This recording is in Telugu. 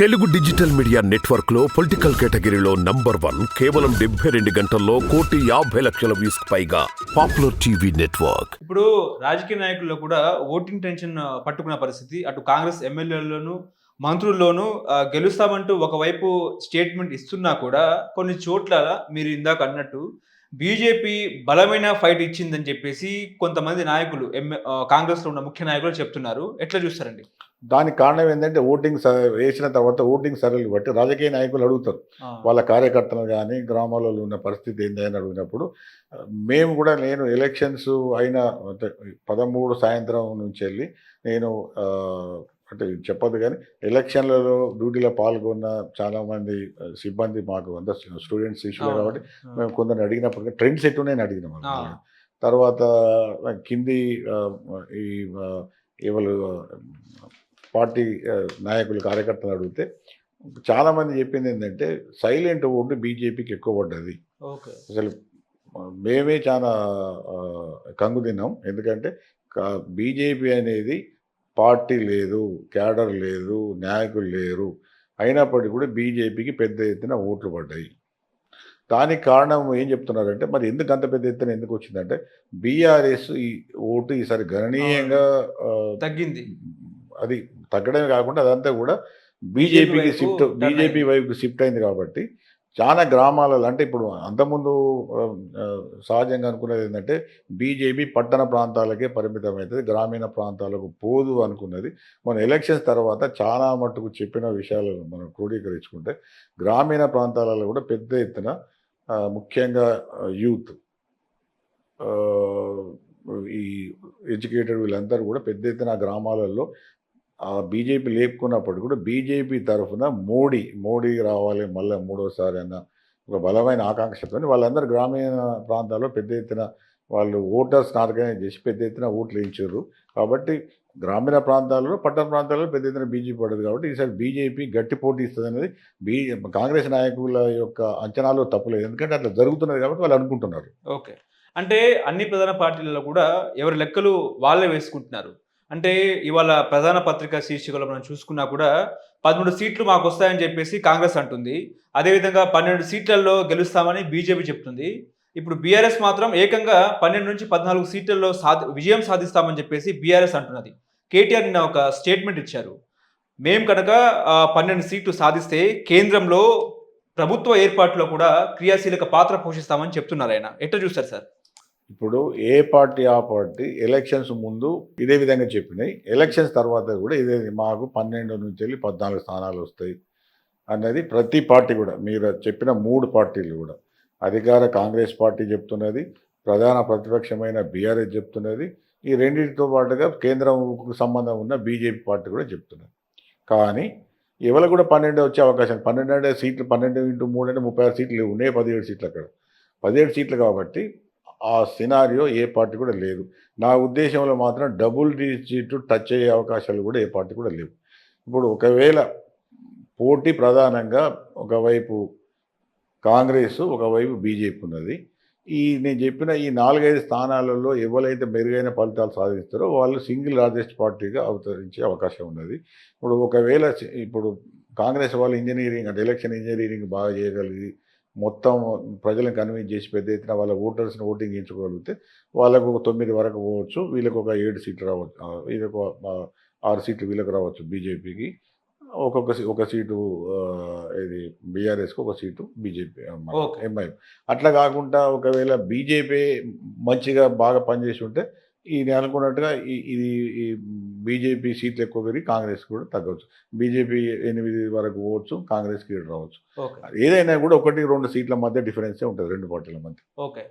తెలుగు డిజిటల్ మీడియా నెట్వర్క్లో పొలిటికల్ కేటగిరీలో నంబర్ వన్ కేవలం డెబ్బై రెండు గంటల్లో కోటి యాభై లక్షల వ్యూస్ పైగా పాపులర్ టీవీ నెట్వర్క్. ఇప్పుడు రాజకీయ నాయకుల్లో కూడా ఓటింగ్ టెన్షన్ పట్టుకున్న పరిస్థితి. అటు కాంగ్రెస్ ఎమ్మెల్యేల్లోనూ మంత్రుల్లోనూ గెలుస్తామంటూ ఒకవైపు స్టేట్మెంట్ ఇస్తున్నా కూడా కొన్ని చోట్ల మీరు ఇందాక అన్నట్టు బీజేపీ బలమైన ఫైట్ ఇచ్చిందని చెప్పేసి కొంతమంది నాయకులు ఆ, కాంగ్రెస్లో ఉన్న ముఖ్య నాయకులు చెప్తున్నారు. ఎట్లా చూస్తారండి? దానికి కారణం ఏంటంటే ఓటింగ్ స- వేసిన తర్వాత ఓటింగ్ సర్వేలు బట్టి రాజకీయ నాయకులు అడుగుతారు. వాళ్ళ కార్యకర్తలు కానీ గ్రామాలలో ఉన్న పరిస్థితి ఏంటి అని అడిగినప్పుడు మేము కూడా నేను ఎలక్షన్స్ అయిన పదమూడు సాయంత్రం నుంచి వెళ్ళి నేను అంటే చెప్పదు కానీ ఎలక్షన్లలో డ్యూటీలో పాల్గొన్న చాలామంది సిబ్బంది మాకు అంత స్టూడెంట్స్ ఇష్యూ. కాబట్టి మేము కొందరు అడిగినప్పుడు ట్రెండ్ సెట్ నేను అడిగిన. తర్వాత కింది ఈ ఆ, పార్టీ నాయకులు కార్యకర్తలు అడిగితే చాలామంది చెప్పింది ఏంటంటే సైలెంట్ ఓటు బీజేపీకి ఎక్కువ పడ్డది. ఓకే. అసలు మేమే చాలా కంగు తిన్నాం. ఎందుకంటే బీజేపీ అనేది పార్టీ లేదు క్యాడర్ లేదు నాయకులు లేరు. అయినప్పటికీ కూడా బీజేపీకి పెద్ద ఎత్తున ఓట్లు పడ్డాయి. దానికి కారణం ఏం చెప్తున్నారంటే మరి ఎందుకు అంత పెద్ద ఎత్తున ఎందుకు వచ్చిందంటే బీఆర్ఎస్ ఈ ఓటు ఈసారి గణనీయంగా తగ్గింది. అది తగ్గడమే కాకుండా అదంతా కూడా బీజేపీకి షిఫ్ట్ బీజేపీ అయింది. వైపు షిఫ్ట్ అయింది కాబట్టి చాలా గ్రామాలలో అంటే ఇప్పుడు అంతకుముందు సహజంగా అనుకున్నది ఏంటంటే బీజేపీ పట్టణ ప్రాంతాలకే పరిమితమవుతుంది గ్రామీణ ప్రాంతాలకు పోదు అనుకున్నది. మన ఎలక్షన్స్ తర్వాత చాలా మట్టుకు చెప్పిన విషయాలను మనం క్రోడీకరించుకుంటే గ్రామీణ ప్రాంతాలలో కూడా పెద్ద ఎత్తున ముఖ్యంగా యూత్ ఈ ఎడ్యుకేటెడ్ వీళ్ళందరూ కూడా పెద్ద ఎత్తున గ్రామాలలో ఆ బీజేపీ లేపుకున్నప్పుడు కూడా బీజేపీ తరఫున మోడీ మోడీ రావాలి మళ్ళీ మూడోసారి అన్న ఒక బలమైన ఆకాంక్షతో వాళ్ళందరూ గ్రామీణ ప్రాంతాల్లో పెద్ద ఎత్తున వాళ్ళు ఓటర్స్ ఆర్గనైజ్ చేసి పెద్ద ఎత్తున ఓట్లు వేయించారు. కాబట్టి గ్రామీణ ప్రాంతాల్లో పట్టణ ప్రాంతాల్లో పెద్ద ఎత్తున బీజేపీ పడదు కాబట్టి ఈసారి బీజేపీ గట్టి పోటీ ఇస్తుంది అనేది బీ కాంగ్రెస్ నాయకుల యొక్క అంచనాలు తప్పులేదు ఎందుకంటే అట్లా జరుగుతున్నది కాబట్టి వాళ్ళు అనుకుంటున్నారు. ఓకే. అంటే అన్ని ప్రధాన పార్టీలలో కూడా ఎవరి లెక్కలు వాళ్ళే వేసుకుంటున్నారు. అంటే ఇవాళ ప్రధాన పత్రిక శీర్షికలో మనం చూసుకున్నా కూడా పదమూడు సీట్లు మాకు వస్తాయని చెప్పేసి కాంగ్రెస్ అంటుంది. అదేవిధంగా పన్నెండు సీట్లలో గెలుస్తామని బీజేపీ చెప్తుంది. ఇప్పుడు బీఆర్ఎస్ మాత్రం ఏకంగా పన్నెండు నుంచి పద్నాలుగు సీట్లలో సాధి విజయం సాధిస్తామని చెప్పేసి బీఆర్ఎస్ అంటున్నది. కేటీఆర్ నిన్న ఒక స్టేట్మెంట్ ఇచ్చారు. మేము కనుక పన్నెండు సీట్లు సాధిస్తే కేంద్రంలో ప్రభుత్వ ఏర్పాటులో కూడా క్రియాశీలక పాత్ర పోషిస్తామని చెప్తున్నారు ఆయన. ఎట్లా చూస్తారు సార్? ఇప్పుడు ఏ పార్టీ ఆ పార్టీ ఎలక్షన్స్ ముందు ఇదే విధంగా చెప్పినాయి. ఎలక్షన్స్ తర్వాత కూడా ఇదే మాకు పన్నెండు నుంచి వెళ్ళి పద్నాలుగు స్థానాలు వస్తాయి అన్నది ప్రతి పార్టీ కూడా మీరు చెప్పిన మూడు పార్టీలు కూడా. అధికార కాంగ్రెస్ పార్టీ చెప్తున్నది ప్రధాన ప్రతిపక్షమైన బీఆర్ఎస్ చెప్తున్నది ఈ రెండింటితో పాటుగా కేంద్రంకు సంబంధం ఉన్న బీజేపీ పార్టీ కూడా చెప్తున్నది. కానీ ఎవరు కూడా పన్నెండు వచ్చే అవకాశం పన్నెండు అంటే సీట్లు పన్నెండు ఇంటూ మూడు అంటే ముప్పై ఆరు సీట్లు ఉన్నాయి పదిహేడు సీట్లు అక్కడ పదిహేడు సీట్లు కాబట్టి ఆ సినారియో ఏ పార్టీ కూడా లేదు. నా ఉద్దేశంలో మాత్రం డబుల్ డిజిట్ టచ్ అయ్యే అవకాశాలు కూడా ఏ పార్టీ కూడా లేవు. ఇప్పుడు ఒకవేళ పోటీ ప్రధానంగా ఒకవైపు కాంగ్రెస్ ఒకవైపు బీజేపీ ఉన్నది. ఈ నేను చెప్పిన ఈ నాలుగైదు స్థానాలలో ఎవరైతే మెరుగైన ఫలితాలు సాధిస్తారో వాళ్ళు సింగిల్ లార్జెస్ట్ పార్టీగా అవతరించే అవకాశం ఉన్నది. ఇప్పుడు ఒకవేళ ఇప్పుడు కాంగ్రెస్ వాళ్ళు ఇంజనీరింగ్ అంటే ఎలక్షన్ ఇంజనీరింగ్ బాగా చేయగలిగి మొత్తం ప్రజలను కన్విన్స్ చేసి పెద్ద ఎత్తున వాళ్ళ ఓటర్స్ని ఓటింగ్ ఎంచుకోగలిగితే వాళ్ళకు ఒక తొమ్మిది వరకు పోవచ్చు వీళ్ళకి ఒక ఏడు సీట్లు రావచ్చు వీళ్ళకి ఆరు సీట్లు వీళ్ళకి రావచ్చు బీజేపీకి ఒక్కొక్క సీ- ఒక సీటు ఇది బీఆర్ఎస్కి ఒక సీటు బీజేపీ ఓకే. ఎంఐ అట్లా కాకుండా ఒకవేళ బీజేపీ మంచిగా బాగా పనిచేసి ఉంటే ఈ నేను అనుకున్నట్టుగా ఈ ఇది ఈ బీజేపీ సీట్లు ఎక్కువ పెరిగి కాంగ్రెస్ కూడా తగ్గవచ్చు. బీజేపీ ఎనిమిది వరకు పోవచ్చు కాంగ్రెస్కి ఏడు రావచ్చు. ఏదైనా కూడా ఒకటి రెండు సీట్ల మధ్య డిఫరెన్సే ఉంటుంది రెండు పార్టీల మధ్య. ఓకే.